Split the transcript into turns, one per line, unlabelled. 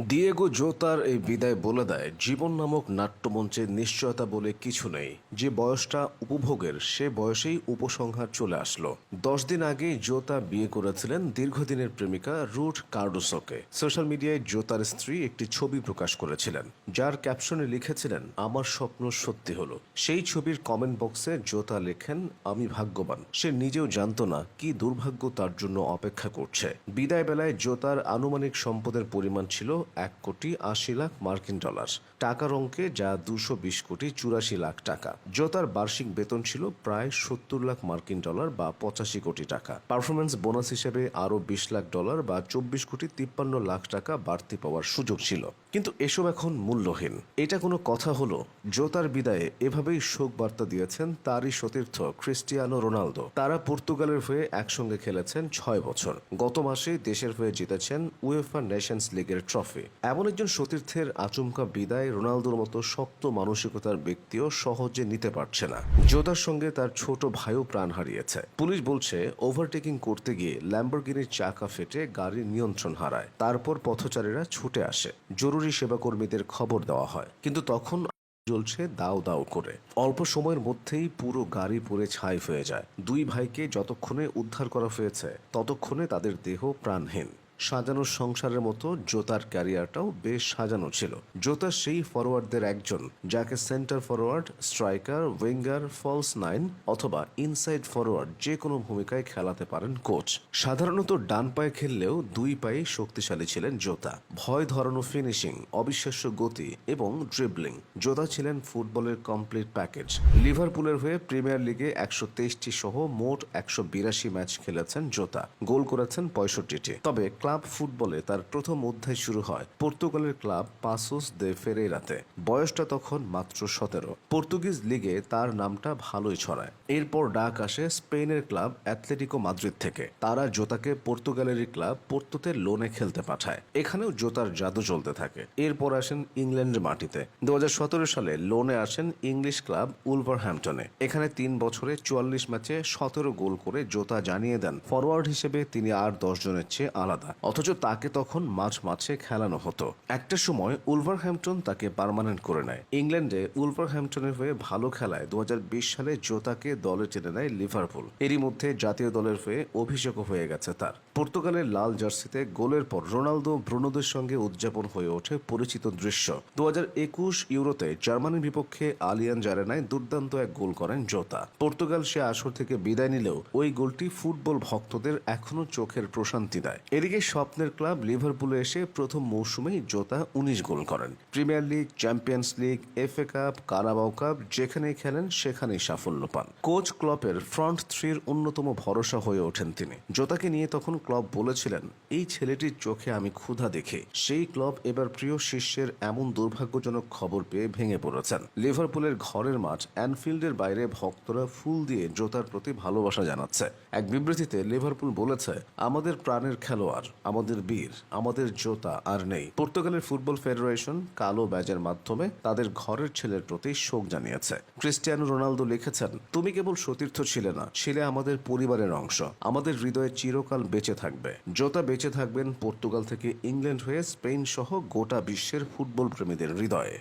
Diego জোতার এই বিদায় বলে দেয়, জীবন নামক নাট্যমঞ্চে নিশ্চয়তা বলে কিছু নেই। যে বয়সটা উপভোগের, সে বয়সেই উপসংহার চলে আসলো। দশ দিন আগেই জোতা বিয়ে করেছিলেন দীর্ঘদিনের প্রেমিকা রুট কার্ডোসোকে। সোশ্যাল মিডিয়ায় জোতার স্ত্রী একটি ছবি প্রকাশ করেছিলেন, যার ক্যাপশনে লিখেছিলেন, আমার স্বপ্ন সত্যি হলো। সেই ছবির কমেন্ট বক্সে জোতা লেখেন, আমি ভাগ্যবান। সে নিজেও জানতো না কি দুর্ভাগ্য তার জন্য অপেক্ষা করছে। বিদায় বেলায় জোতার আনুমানিক সম্পদের পরিমাণ ছিল এক কোটি আশি লাখ মার্কিন ডলার। টাকার অঙ্কে যা দুশো বিশ কোটি চুরাশি লাখ টাকা। জোতার বার্ষিক বেতন ছিল প্রায় সত্তর লাখ মার্কিন ডলার বা পঁচাশি কোটি টাকা। পারফরমেন্স বোনাস হিসেবে আরও বিশ লাখ ডলার বা চব্বিশ কোটি তিপ্পান্ন লাখ টাকা বাড়তি পাওয়ার সুযোগ ছিল। কিন্তু এসব এখন মূল্যহীন। এটা কোনো কথা হলো? জোতার বিদায়ে এভাবেই শোক বার্তা দিয়েছেন তারই সতীর্থ ক্রিস্টিয়ানো রোনালদো। তারা পর্তুগালের হয়ে একসঙ্গে খেলেছেন ছয় বছর। গত মাসে দেশের হয়ে জিতেছেন উয়েফা নেশনস লিগের ট্রফি। এমন একজন সতীর্থের আচমকা বিদায় রোনালদোর মতো শক্ত মানসিকতার ব্যক্তিও সহজে নিতে পারছে না। জোতার সঙ্গে তার ছোট ভাইও প্রাণ হারিয়েছে। পুলিশ বলছে ওভারটেকিং করতে গিয়ে ল্যাম্বরগিনির চাকা ফেটে গাড়ির নিয়ন্ত্রণ হারায়। তারপর পথচারীরা ছুটে আসে। জরুরি সেবাকর্মীদের খবর দেওয়া হয়। কিন্তু তখন জ্বলছে দাও দাও করে। অল্প সময়ের মধ্যেই পুরো গাড়ি পুড়ে ছাই হয়ে যায়। দুই ভাইকে যতক্ষণে উদ্ধার করা হয়েছে, ততক্ষণে তাদের দেহ প্রাণহীন। সাজানো সংসারের মতো জোতার ক্যারিয়ারটাও বেশ সাজানো ছিল। জোতা সেই ফরওয়ার্ডদের একজন, যাকে centre forward striker, winger, false nine অথবা ইনসাইড ফরওয়ার্ড যে কোনো ভূমিকায় খেলাতে পারেন কোচ। সাধারণত ডান পায়ে খেললেও দুই পায়ে শক্তিশালী ছিলেন জোতা। ভয় ধরানো ফিনিশিং, অবিশ্বাস্য গতি এবং ড্রিবলিং। জোতা ছিলেন ফুটবলের কমপ্লিট প্যাকেজ। লিভারপুলের হয়ে প্রিমিয়ার লিগে একশো তেইশটি সহ মোট একশো বিরাশি ম্যাচ খেলেছেন জোতা। গোল করেছেন পঁয়ষট্টিটি। তবে ক্লাব ফুটবলে তার প্রথম অধ্যায় শুরু হয়। পর্তুগালের ক্লাব পাসোস দে ফেরেরাতে। বয়সটা তখন মাত্র সতেরো। পর্তুগিজ লিগে তার নামটা ভালোই ছড়ায়। এরপর ডাক আসে স্পেনের ক্লাব অ্যাথলেটিকো মাদ্রিদ থেকে। তারা জোতাকে পর্তুগালেরই ক্লাব পোর্তোতে লোনে খেলতে পাঠায়। এখানেও জোতার জাদু চলতে থাকে। এরপর আসেন ইংল্যান্ডের মাটিতে। দু হাজার সতেরো সালে লোনে আসেন ইংলিশ ক্লাব উলভারহ্যাম্পটনে। এখানে তিন বছরে চুয়াল্লিশ ম্যাচে সতেরো গোল করে জোতা জানিয়ে দেন। ফরওয়ার্ড হিসেবে তিনি আর দশ জনের চেয়ে আলাদা। অথচ তাকে তখন মাঝ মাঝে খেলানো হতো। একটা সময় উলভারহ্যাম্পটন তাকে পার্মানেন্ট করে নেয়। ইংল্যান্ডে উলভারহ্যাম্পটনের হয়ে ভালো খেলায় দু সালে জোতাকে দলে টেনে নেয় লিভারপুল। এরই মধ্যে জাতীয় দলের হয়ে অভিষেকও হয়ে গেছে তার। পর্তুগালের লাল জার্সিতে গোলের পর রোনালদো ব্রুনোদের সঙ্গে উদযাপন হয়ে ওঠে পরিচিত দৃশ্য। দু একুশ ইউরোতে জার্মানির বিপক্ষে আলিয়ান জারেনায় দুর্দান্ত এক গোল করেন জোতা। পর্তুগাল সে আসর থেকে বিদায় নিলেও ওই গোলটি ফুটবল ভক্তদের এখনও চোখের প্রশান্তি দেয়। এদিকে স্বপ্নের ক্লাব লিভারপুলে এসে প্রথম মৌসুমেই জোতা উনিশ গোল করেন। Premier League, Champions League, FA Cup, Carabao Cup, যেখানেই খেলেন সেখানেই সাফল্য পান। কোচ ক্লপের ফ্রন্ট থ্রির অন্যতম ভরসা হয়ে ওঠেন তিনি। জোতাকে নিয়ে তখন ক্লব বলেছিলেন, এই ছেলেটির চোখে আমি ক্ষুধা দেখে। সেই ক্লব এবার প্রিয় শিষ্যের এমন দুর্ভাগ্যজনক খবর পেয়ে ভেঙে পড়েছেন। লিভারপুলের ঘরের মাঠ, অ্যানফিল্ডের বাইরে ভক্তরা ফুল দিয়ে জোতার প্রতি ভালোবাসা জানাচ্ছে। এক বিবৃতিতে লিভারপুল বলেছে, আমাদের প্রাণের খেলোয়াড়। আমাদের বীর, আমাদের জোতা আর নেই। পর্তুগালের ফুটবল ফেডারেশন কালো ব্যাজের মাধ্যমে তাদের ঘরের ছেলের প্রতি শোক জানিয়েছে। ক্রিস্টিয়ানো রোনালদো লিখেছেন, তুমি কেবল সতীর্থ ছিলে না, ছিলে আমাদের পরিবারের অংশ। আমাদের হৃদয়ে চিরকাল বেঁচে থাকবে। জোতা বেঁচে থাকবেন পর্তুগাল থেকে ইংল্যান্ড হয়ে স্পেন সহ গোটা বিশ্বের ফুটবল প্রেমীদের হৃদয়ে।